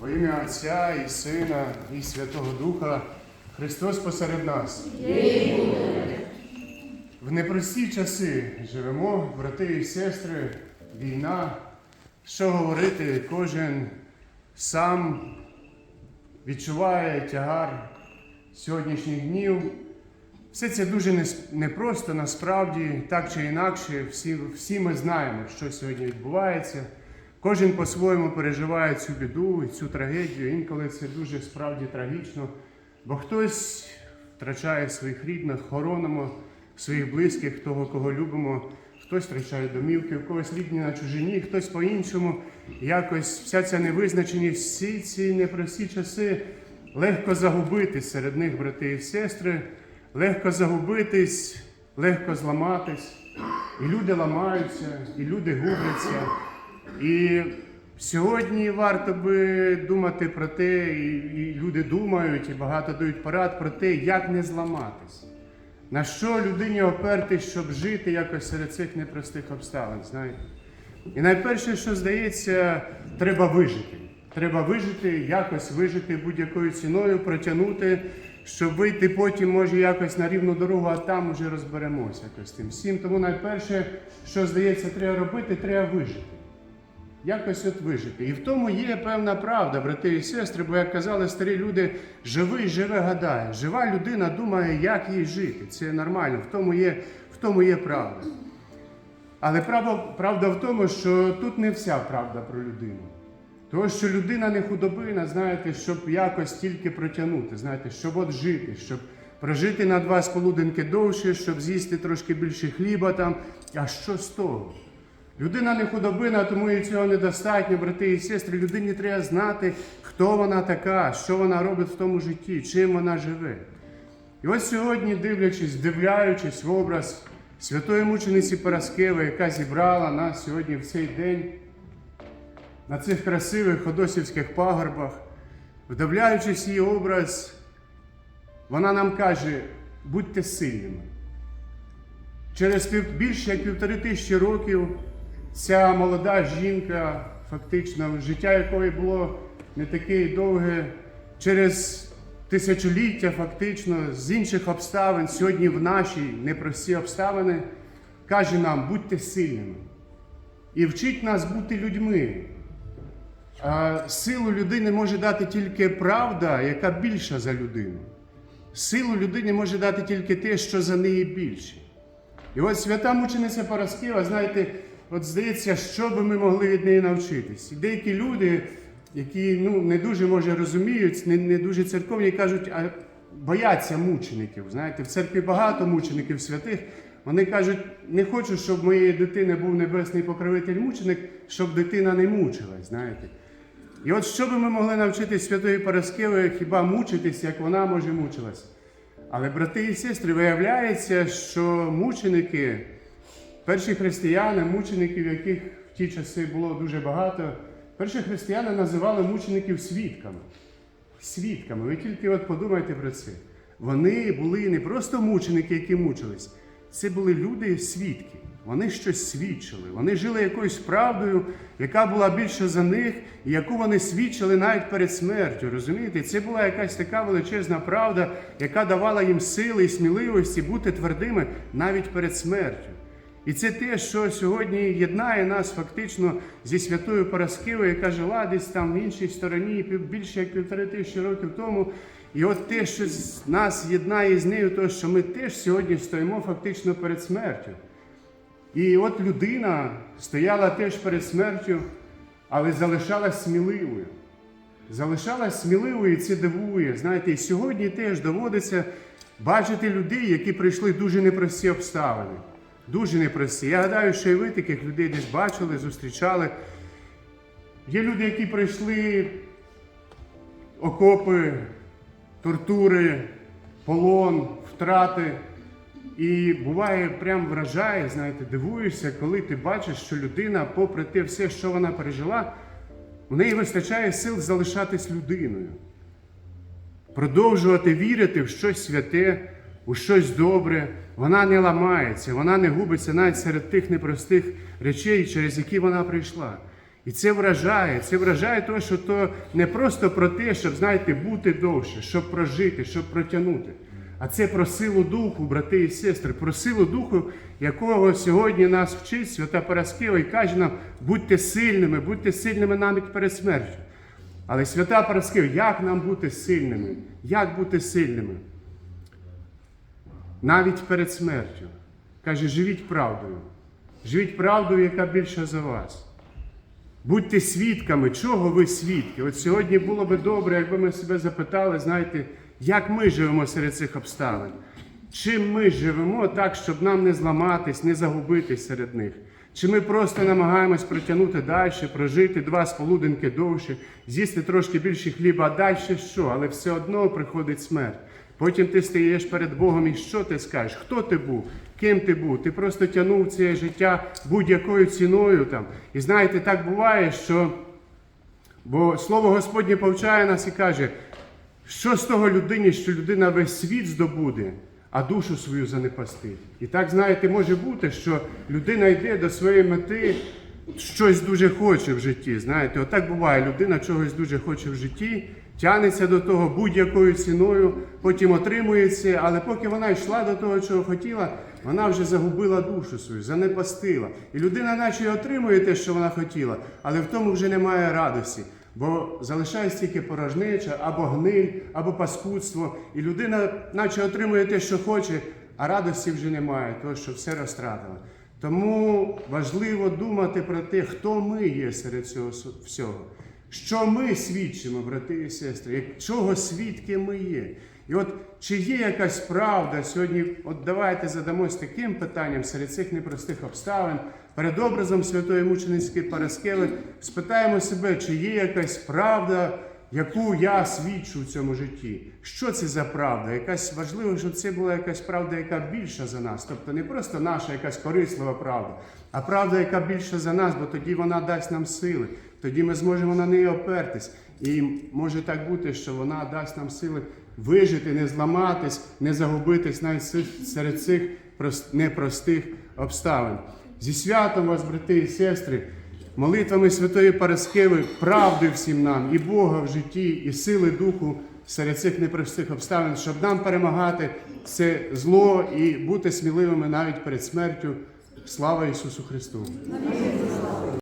Во ім'я Отця і Сина, і Святого Духа, Христос посеред нас. В непрості часи живемо, брати і сестри, війна. Що говорити, кожен сам відчуває тягар сьогоднішніх днів. Все це дуже непросто, насправді, так чи інакше, всі, всі ми знаємо, що сьогодні відбувається. Кожен по-своєму переживає цю біду і цю трагедію. Інколи це дуже справді трагічно, бо хтось втрачає своїх рідних, хоронимо своїх близьких, того, кого любимо, хтось втрачає домівки, у когось рідні на чужині, хтось по-іншому. Якось вся ця невизначеність, всі ці непрості часи легко загубитись серед них, брати і сестри, легко загубитись, легко зламатись. І люди ламаються, і люди губляться. І сьогодні варто би думати про те, і, люди думають, і багато дають порад про те, як не зламатись. На що людині опертись, щоб жити якось серед цих непростих обставин, знаєте? І найперше, що здається, треба вижити. Треба вижити, якось вижити будь-якою ціною, протягнути, щоб вийти потім, може, якось на рівну дорогу, а там уже розберемося якось тим всім. Тому найперше, що здається, треба робити, треба вижити. Якось от вижити. І в тому є певна правда, брати і сестри, бо як казали старі люди, живий живе гадає. Жива людина думає, як їй жити. Це нормально, в тому є, в тому є правда. Але правда, правда в тому, що тут не вся правда про людину. Тому що людина не худобина, знаєте, щоб якось тільки протягнути, знаєте, щоб от жити, щоб прожити на два сполуденки довше, щоб з'їсти трошки більше хліба там. А що з того? Людина не худобина, тому і цього недостатньо, брати і сестри. Людині треба знати, хто вона така, що вона робить в тому житті, чим вона живе. І ось сьогодні, дивлячись, вдивляючись в образ святої мучениці Параскеви, яка зібрала нас сьогодні в цей день на цих красивих ходосівських пагорбах, вдивляючись її образ, вона нам каже: будьте сильними. Через більше як півтори тисячі років ця молода жінка, фактично, життя якої було не таке довге, через тисячоліття, фактично, з інших обставин, сьогодні в наші непрості обставини, каже нам, будьте сильними. І вчить нас бути людьми. Силу людини може дати тільки правда, яка більша за людину. Силу людині може дати тільки те, що за неї більше. І от свята мучениця Параскева, знаєте, от здається, що би ми могли від неї навчитись. І деякі люди, які ну, не дуже може розуміють, не, не дуже церковні, кажуть, а бояться мучеників. Знаєте, в церкві багато мучеників святих. Вони кажуть, не хочу, щоб моєї дитини був небесний покровитель-мученик, щоб дитина не мучилась. знаєте. І от що би ми могли навчитись святої Параскеви, хіба мучитись, як вона може мучилась? Але, брати і сестри, виявляється, що мученики, перші християни, мучеників, яких в ті часи було дуже багато, перші християни називали мучеників свідками. Свідками. Ви тільки от подумайте про це. Вони були не просто мученики, які мучились, це були люди свідки. Вони щось свідчили. Вони жили якоюсь правдою, яка була більше за них, і яку вони свідчили навіть перед смертю. Розумієте? Це була якась така величезна правда, яка давала їм сили і сміливості бути твердими навіть перед смертю. І це те, що сьогодні єднає нас фактично зі святою Параскевою, яка жила десь там в іншій стороні більше як півтори тисячі років тому. І от те, що нас єднає з нею, то що ми теж сьогодні стоїмо фактично перед смертю. І от людина стояла теж перед смертю, але залишалась сміливою. Залишалась сміливою і це дивує. Знаєте, і сьогодні теж доводиться бачити людей, які прийшли дуже непрості обставини. Дуже непрості. Я гадаю, що і ви таких людей десь бачили, зустрічали. Є люди, які пройшли окопи, тортури, полон, втрати. І буває, прям вражає, знаєте, дивуєшся, коли ти бачиш, що людина, попри те все, що вона пережила, у неї вистачає сил залишатись людиною, продовжувати вірити в щось святе, у щось добре. Вона не ламається, вона не губиться навіть серед тих непростих речей, через які вона прийшла. І це вражає. Це вражає того, що то не просто про те, щоб, знаєте, бути довше, щоб прожити, щоб протягнути. А це про силу духу, брати і сестри, про силу духу, якого сьогодні нас вчить свята Параскева і каже нам, будьте сильними, будьте сильними навіть перед смертю. Але свята Параскева, як нам бути сильними? Як бути сильними? Навіть перед смертю. Каже, живіть правдою. Живіть правдою, яка більша за вас. Будьте свідками, чого ви свідки. От сьогодні було би добре, якби ми себе запитали, знаєте, як ми живемо серед цих обставин. Чим ми живемо так, щоб нам не зламатись, не загубитись серед них? Чи ми просто намагаємось протягнути далі, прожити два сполудинки довше, з'їсти трошки більше хліба, а далі що? Але все одно приходить смерть. Потім ти стаєш перед Богом і що ти скажеш? Хто ти був? Ким ти був? Ти просто тягнув це життя будь-якою ціною там. І знаєте, так буває, що бо слово Господнє повчає нас і каже, що з того людині, що людина весь світ здобуде, а душу свою занепастить. І так, знаєте, може бути, що людина йде до своєї мети, щось дуже хоче в житті. Знаєте, отак буває, людина чогось дуже хоче в житті, тягнеться до того будь-якою ціною, потім отримує це, але поки вона йшла до того, чого хотіла, вона вже загубила душу свою, занепастила. І людина, наче отримує те, що вона хотіла, але в тому вже немає радості. Бо залишається тільки порожнеча, або гниль, або паскудство. І людина, наче отримує те, що хоче, а радості вже немає, того, що все розтратила. Тому важливо думати про те, хто ми є серед цього всього. Що ми свідчимо, брати і сестри, чого свідки ми є. І от чи є якась правда сьогодні, от давайте задамось таким питанням серед цих непростих обставин, перед образом святої мученицької Параскеви, спитаємо себе, чи є якась правда, яку я свідчу в цьому житті. Що це за правда? Якась важливо, щоб це була якась правда, яка більша за нас. Тобто не просто наша якась корислива правда, а правда, яка більша за нас, бо тоді вона дасть нам сили, тоді ми зможемо на неї опертись. І може так бути, що вона дасть нам сили вижити, не зламатись, не загубитись навіть серед цих прос- непростих обставин. Зі святом вас, брати і сестри, молитвами Святої Параскеви, правди всім нам, і Бога в житті, і сили Духу серед цих непростих обставин, щоб нам перемагати це зло і бути сміливими навіть перед смертю. Слава Ісусу Христу!